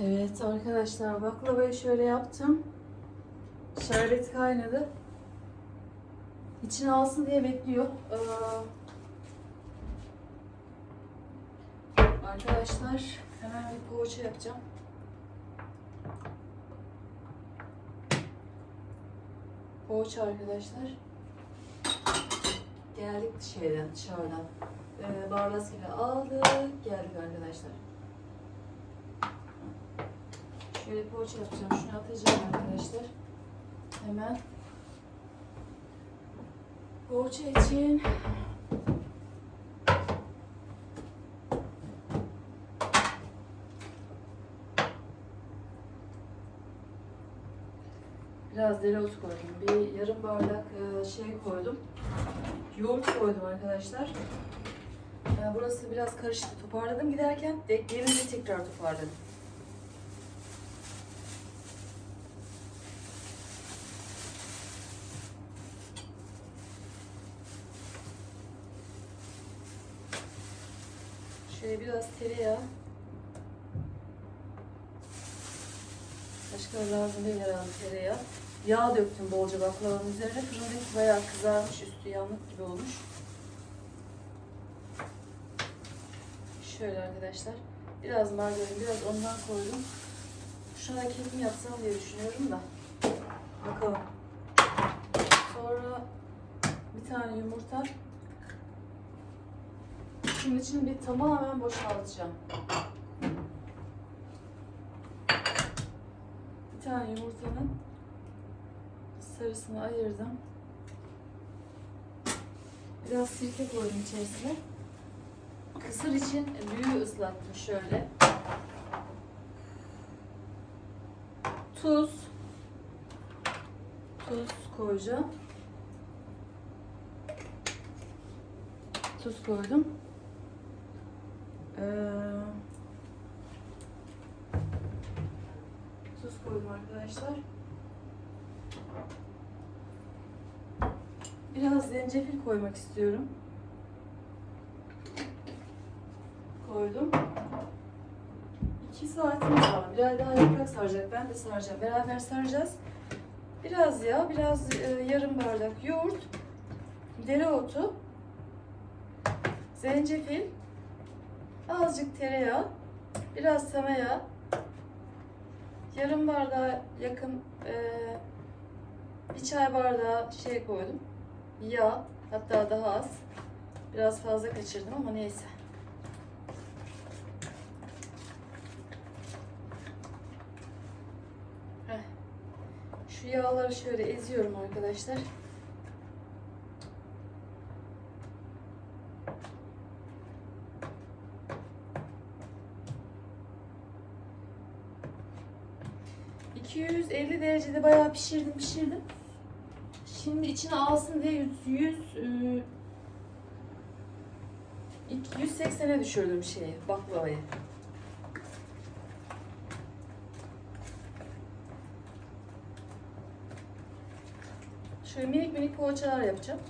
Evet arkadaşlar baklavayı şöyle yaptım. Şerbet kaynadı. İçine alsın diye bekliyor. Ee, arkadaşlar hemen bir poğaça yapacağım. Poğaça arkadaşlar. Geldik şeyden dışarıdan. Ee, Barlaskil'i aldık. Geldik arkadaşlar. Şöyle poğaça yapacağım. Şunu atacağım arkadaşlar. Hemen. Poğaça için biraz dereotu koydum. Bir yarım bardak e, şey koydum. Yoğurt koydum arkadaşlar. E, Burası biraz karıştı. Toparladım giderken. De, gelince tekrar toparladım. Şöyle biraz tereyağı. Başka lazım değil herhalde tereyağı. Yağ döktüm bolca baklavanın üzerine. Fırındaki bayağı kızarmış, üstü yanlık gibi olmuş. Şöyle arkadaşlar. Biraz margarin, biraz ondan koydum. Şuna da kendim yapsam diye düşünüyorum da. Bakalım. Sonra bir tane yumurta. Şimdi içini bir tamamen boşaltacağım. Bir tane yumurtanın sarısını ayırdım. Biraz sirke koydum içerisine. Kısır için büyüğü ıslattım şöyle. Tuz. Tuz koyacağım. Tuz koydum. Ee, tuz koydum arkadaşlar. Biraz zencefil koymak istiyorum. Koydum. İki saatimiz var. Biraz daha yaprak saracak. Ben de saracağım. Beraber saracağız. Biraz yağ, biraz e, yarım bardak yoğurt, dereotu, zencefil, azıcık tereyağı, biraz tereyağı, yarım bardağa yakın e, bir çay bardağı şey koydum. Yağ, hatta daha az. Biraz fazla kaçırdım ama neyse. Heh. Şu yağları şöyle eziyorum arkadaşlar. ...250 derecede bayağı pişirdim pişirdim. Şimdi içine alsın diye 100... 100 e, 180'e düşürdüm şeyi, baklavayı. Şöyle minik minik poğaçalar yapacağım.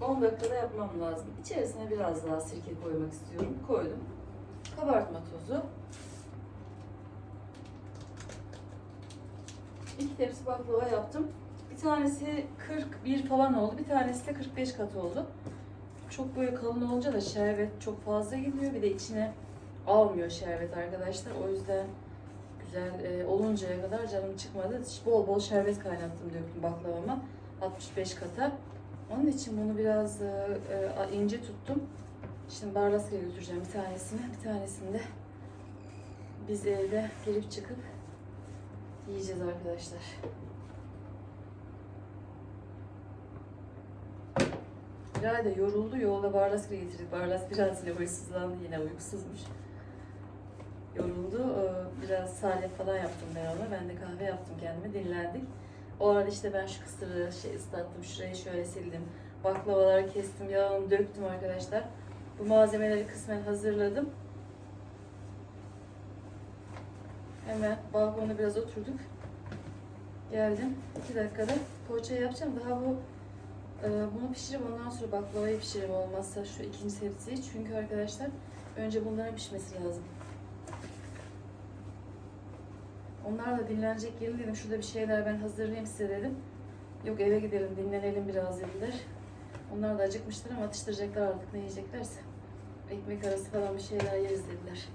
...10 dakikada yapmam lazım. İçerisine biraz daha sirke koymak istiyorum. Koydum. Kabartma tozu. İki tepsi baklava yaptım. Bir tanesi 41 falan oldu. Bir tanesi de 45 kat oldu. Çok böyle kalın olunca da şerbet çok fazla gidiyor. Bir de içine almıyor şerbet arkadaşlar. O yüzden güzel e, oluncaya kadar canım çıkmadı. Bol bol şerbet kaynattım döktüm baklavama. 65 kata. Onun için bunu biraz e, ince tuttum. Şimdi Barlaska'ya götüreceğim bir tanesini. Bir tanesini de biz evde girip çıkıp yiyeceğiz arkadaşlar. Bilal de yoruldu. Yolda Barlask'a getirdik. Barlas biraz yine huysuzlandı. Yine uykusuzmuş. Yoruldu. Ee, Biraz salep falan yaptım ben ona. Ben de kahve yaptım kendime. Dinlendik. O arada işte ben şu kısırı şey ıslattım. Şurayı şöyle sildim. Baklavaları kestim. Yağını döktüm arkadaşlar. Bu malzemeleri kısmen hazırladım. Hemen balkonda biraz oturduk. Geldim. 2 dakikada poğaça yapacağım. Daha bu e, bunu pişirip ondan sonra baklavayı pişiririm olmazsa şu ikinci sebzeyi. Çünkü arkadaşlar önce bunların pişmesi lazım. Onlar da dinlenecek gelin dedim. Şurada bir şeyler ben hazırlayayım size dedim. Yok eve gidelim dinlenelim biraz dediler. Onlar da acıkmıştır ama atıştıracaklar artık ne yiyeceklerse. Ekmek arası falan bir şeyler yeriz dediler.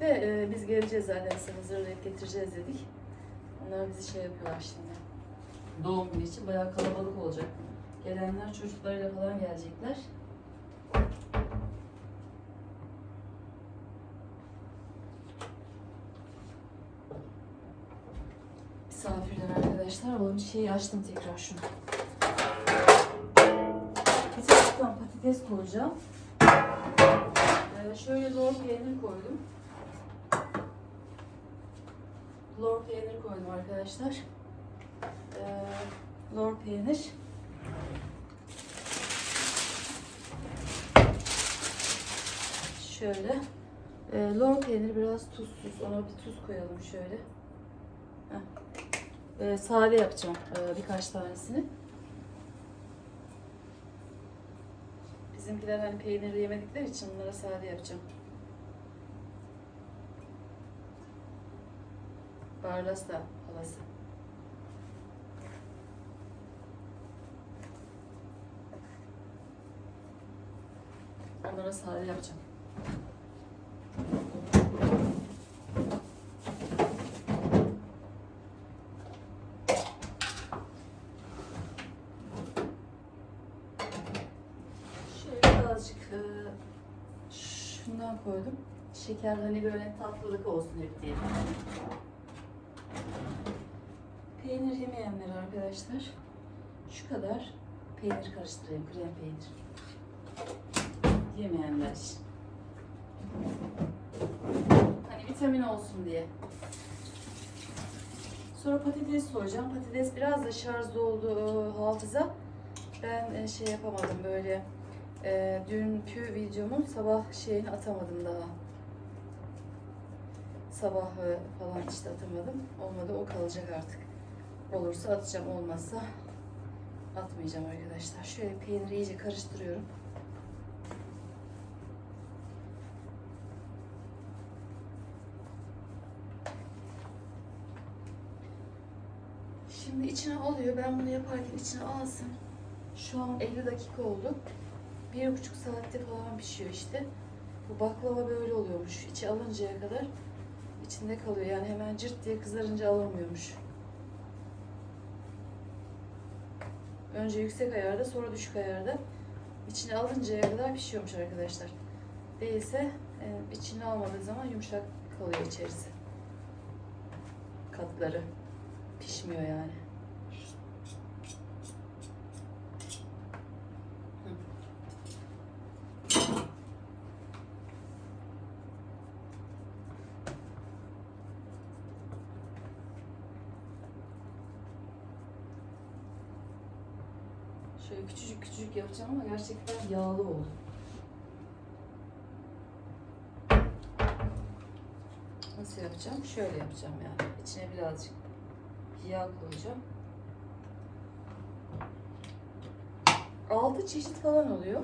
Ve e, biz geleceğiz zaten size hazırlayıp getireceğiz dedik. Onlar bizi şey yapıyorlar şimdi. Doğum günü için bayağı kalabalık olacak. Gelenler çocuklarıyla falan gelecekler. Misafirler arkadaşlar. Onun şeyi açtım tekrar şunu. Taraftan patates koyacağım. Ee, şöyle lor peynir koydum. Lor peynir koydum arkadaşlar. Ee, lor peynir. Şöyle. Ee, lor peynir biraz tuzsuz. Ona bir tuz koyalım şöyle. Heh. Ee, sade yapacağım ee, birkaç tanesini. Bizimkiler hani peynirli yemedikleri için onlara sade yapacağım. Barlas da halası. Onlara sade yapacağım. Şöyle birazcık e, koydum. Şeker hani böyle tatlılık olsun hep diye. Peynir yemeyenler arkadaşlar şu kadar peynir karıştırayım, krem peynir. Yemeyenler. Hani vitamin olsun diye. Sonra patates soyacağım. Patates biraz da şarjda oldu e, hafıza. Ben e, şey yapamadım böyle e, dünkü videomun sabah şeyini atamadım daha. Sabah falan işte atamadım. Olmadı o kalacak artık. Olursa atacağım olmazsa atmayacağım arkadaşlar. Şöyle peyniri iyice karıştırıyorum. Şimdi içine alıyor. Ben bunu yaparken içine alsın. Şu an 50 dakika oldu. Bir buçuk saatte falan pişiyor işte. Bu baklava böyle oluyormuş. İçi alıncaya kadar içinde kalıyor. Yani hemen cırt diye kızarınca alamıyormuş. Önce yüksek ayarda sonra düşük ayarda. İçine alıncaya kadar pişiyormuş arkadaşlar. Değilse e, içine almadığı zaman yumuşak kalıyor içerisi. Katları. Pişmiyor yani. Şöyle küçücük küçücük yapacağım ama gerçekten yağlı oldu. Nasıl yapacağım? Şöyle yapacağım yani. İçine birazcık yağ koyacağım. Altı çeşit falan oluyor.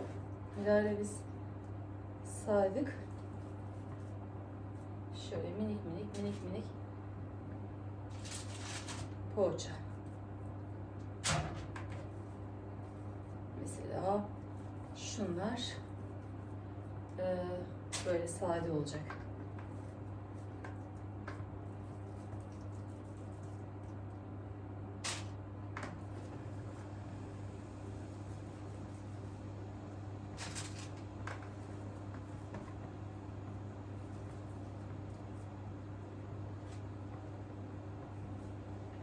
Herhalde biz saydık. Şöyle minik minik minik minik poğaça. Şunlar eee, böyle sade olacak.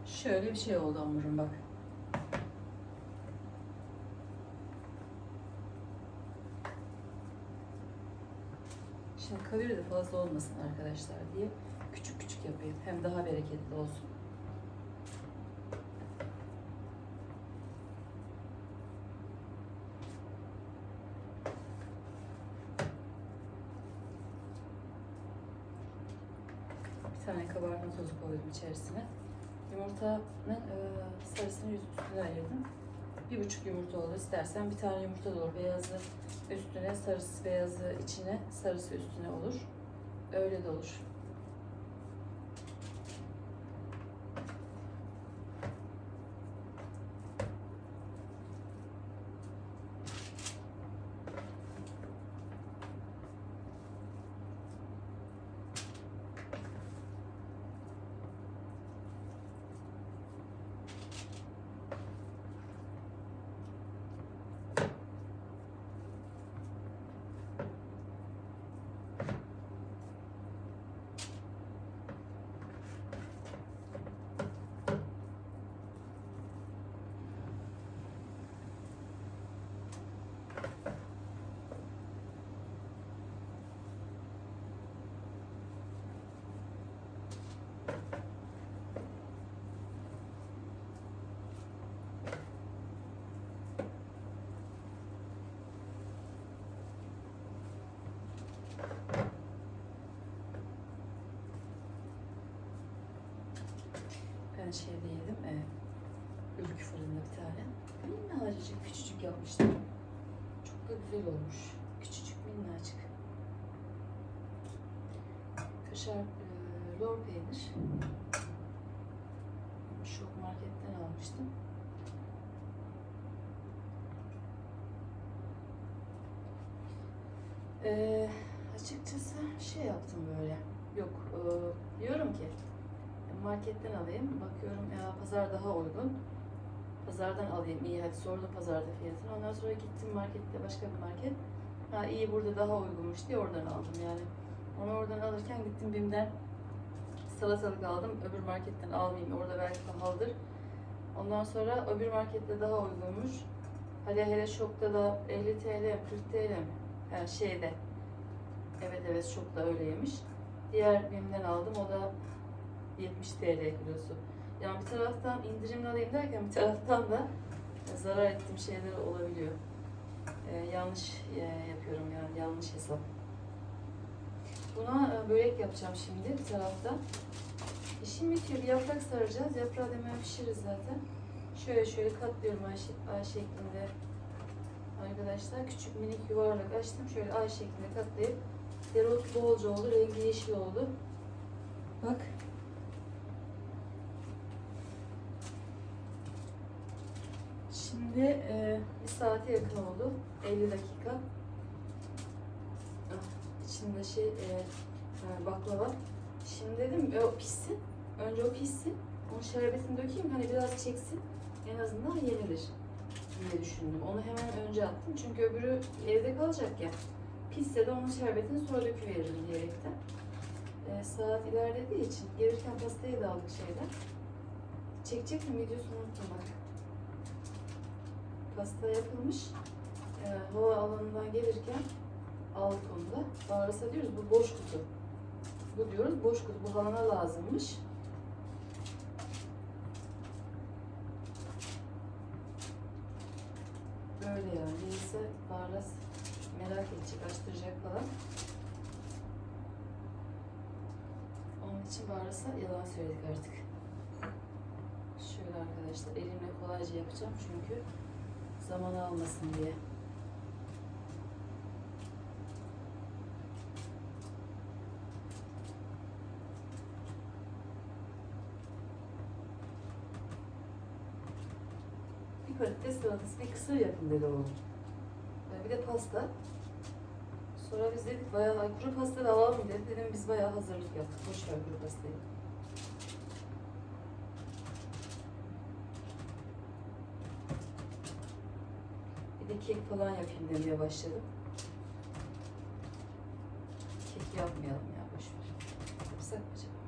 Şöyle bir şey oldu hamurum bak. Şimdi kalori de fazla olmasın arkadaşlar diye küçük küçük yapayım. Hem daha bereketli olsun. Bir tane kabartma tozu koydum içerisine. Yumurtanın e, sarısını üstüne ayırdım. Bir buçuk yumurta olur. İstersen bir tane yumurta da olur. Beyazı üstüne, sarısı beyazı içine, sarısı üstüne olur. Öyle de olur. Ben şeyde yedim. E, ülkü fırında bir tane. Minnacık küçücük yapmışlar. Çok da güzel olmuş. Küçücük minnacık. Kaşar e, lor peynir. Şok marketten almıştım. E, açıkçası şey yaptım böyle. Yok, e, diyorum ki marketten alayım. Bakıyorum ya pazar daha uygun. Pazardan alayım iyi hadi sordum pazarda fiyatını. Ondan sonra gittim markette başka bir market. Ha iyi burada daha uygunmuş diye oradan aldım yani. Onu oradan alırken gittim BİM'den salatalık aldım. Öbür marketten almayayım orada belki pahalıdır. Ondan sonra öbür markette daha uygunmuş. Hele hele şokta da 50 TL, 40 TL mi? Ha, şeyde. Evet evet şokta öyleymiş. Diğer BİM'den aldım. O da 70 TL kilosu. Yani bir taraftan indirimli alayım derken bir taraftan da zarar ettiğim şeyler olabiliyor. Ee, yanlış e, yapıyorum yani yanlış hesap. Buna e, börek yapacağım şimdi bir taraftan. İşim bitiyor. Bir yaprak saracağız. Yaprağı hemen pişiririz zaten. Şöyle şöyle katlıyorum ay, ay şeklinde. Arkadaşlar küçük minik yuvarlak açtım. Şöyle ay şeklinde katlayıp dereotu bolca oldu. Rengi yeşil oldu. Bak Şimdi e, bir saate yakın oldu. 50 dakika. Ah, İçinde şey e, e, baklava. Şimdi dedim e, o pişsin. Önce o pişsin. Onun şerbetini dökeyim hani biraz çeksin. En azından yenilir diye düşündüm. Onu hemen önce attım. Çünkü öbürü evde kalacak ya. Pişse de onun şerbetini sonra döküveririm diyerekten. E, saat ilerlediği için gelirken pastayı da aldık şeyden. Çekecektim videosunu unuttum bak pasta yapılmış. Ee, hava alanından gelirken aldık onu da. Bağırsa diyoruz bu boş kutu. Bu diyoruz boş kutu. Bu halana lazımmış. Böyle yani. Neyse Bağıras merak edecek, açtıracak falan. Onun için Bağıras'a yalan söyledik artık. Şöyle arkadaşlar elimle kolayca yapacağım çünkü zaman almasın diye. Bir patates salatası, bir kısır yapın dedi oğlum. Ee, Bir de pasta. Sonra biz dedik bayağı "Ay, kuru pasta da alalım dedi. Dedim biz bayağı hazırlık yaptık. Boş ver kuru pastayı. Bir kek falan yapayım demeye başladım. Kek yapmayalım ya boş ver. Yapsak mı acaba?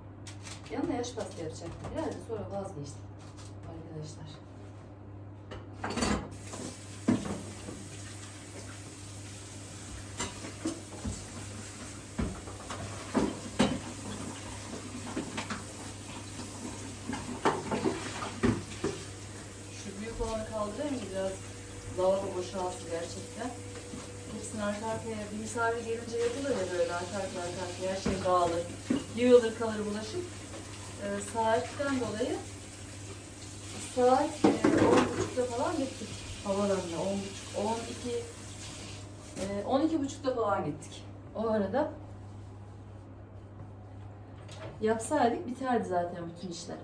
Yanına yaş pasta yapacaktım. Herhalde sonra vazgeçtim. Arkadaşlar. Şu büyük olanı kaldırayım mı biraz? Lavabo boşalsın gerçekten. Hepsini arka arkaya bir misafir gelince yapılır ya böyle arka arkaya arka arkaya her şey dağılır. yığılır kalır bulaşık. Ee, saatten dolayı saat e, 10.30'da falan gittik havalarına. 10.30, 12, e, 12.30'da falan gittik. O arada yapsaydık biterdi zaten bütün işler.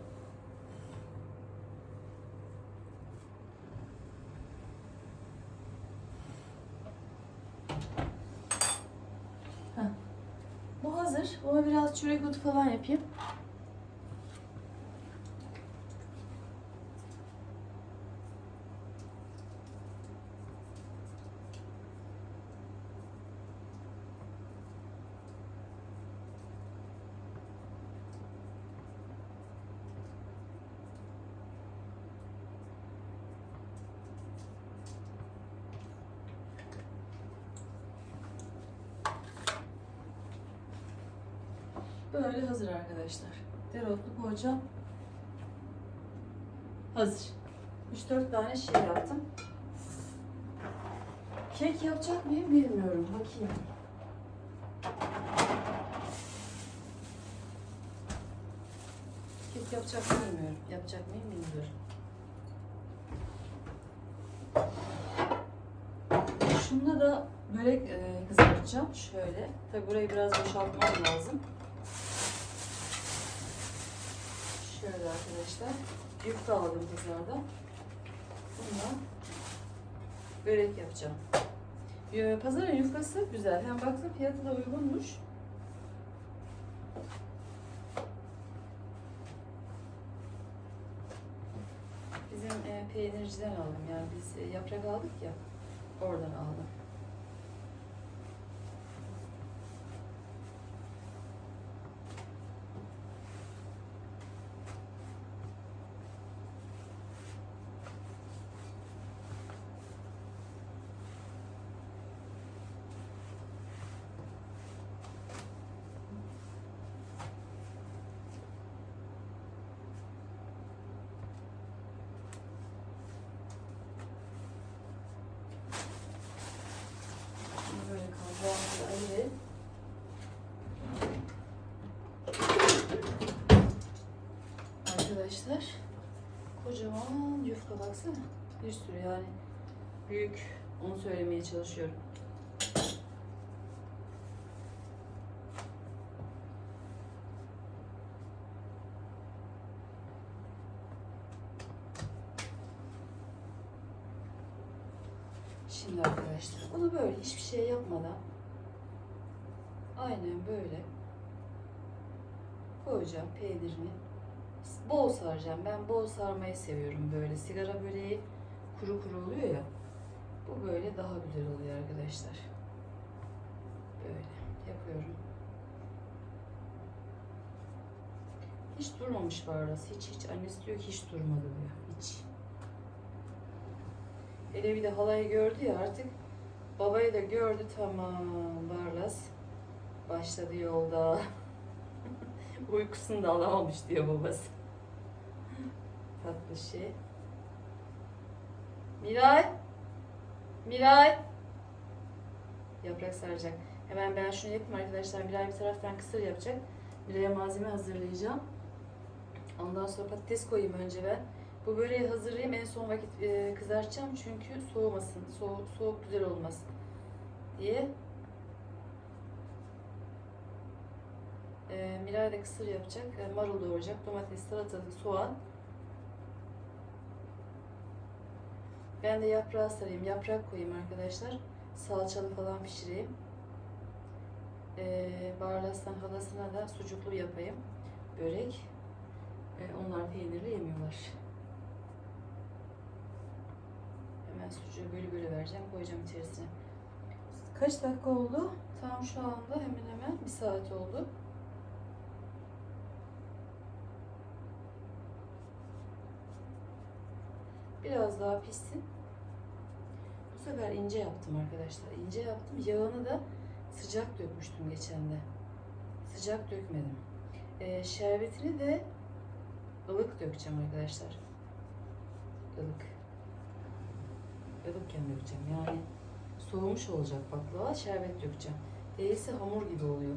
Ona biraz çörek otu falan yapayım. Böyle hazır arkadaşlar. Dereotlu poğaça hazır. 3-4 tane şey yaptım. Kek yapacak mıyım bilmiyorum. Bakayım. Kek yapacak mı bilmiyorum. Yapacak mıyım bilmiyorum. Şunda da börek e, kızartacağım. Şöyle. Tabi burayı biraz boşaltmam lazım. Şöyle arkadaşlar. Yufka aldım pazarda. Bununla börek yapacağım. Ee, Pazarın yufkası güzel. Hem baktım fiyatı da uygunmuş. Bizim e, peynirciden aldım. Yani biz e, yaprak aldık ya. Oradan aldım. Şimdi böyle ayırayım. Arkadaşlar kocaman yufka baksana. Bir sürü yani büyük onu söylemeye çalışıyorum. Şimdi arkadaşlar bunu böyle hiçbir şey yapmadan aynen böyle koyacağım peynirini. Bol saracağım. Ben bol sarmayı seviyorum böyle. Sigara böreği kuru kuru oluyor ya. Bu böyle daha güzel oluyor arkadaşlar. Böyle yapıyorum. Hiç durmamış Barlas. Hiç hiç. Annesi diyor ki hiç durmadı diyor. Hiç. Hele bir de halayı gördü ya artık babayı da gördü tamam Barlas başladı yolda. Uykusunu da alamamış diyor babası. Tatlı şey. Miray! Miray! Yaprak saracak. Hemen ben şunu yapayım arkadaşlar. Miray bir taraftan kısır yapacak. Miray'a malzeme hazırlayacağım. Ondan sonra patates koyayım önce ben. Bu böreği hazırlayayım. En son vakit e, kızartacağım çünkü soğumasın. Soğuk, soğuk güzel olmaz diye. E, Miray da kısır yapacak. E, marul doğrayacak. Domates, salatalık, soğan. Ben de yaprağı sarayım. Yaprak koyayım arkadaşlar. Salçalı falan pişireyim. E, Barlas'tan halasına da sucuklu yapayım. Börek. E, onlar peynirli yemiyorlar. Hemen sucuğu böyle böyle vereceğim. Koyacağım içerisine. Kaç dakika oldu? Tam şu anda hemen hemen bir saat oldu. Biraz daha pişsin. Bu sefer ince yaptım arkadaşlar. İnce yaptım. Yağını da sıcak dökmüştüm geçen de. Sıcak dökmedim. Ee, şerbetini de ılık dökeceğim arkadaşlar. Ilık. Ilıkken dökeceğim. Yani soğumuş olacak baklava. Şerbet dökeceğim. Değilse hamur gibi oluyor.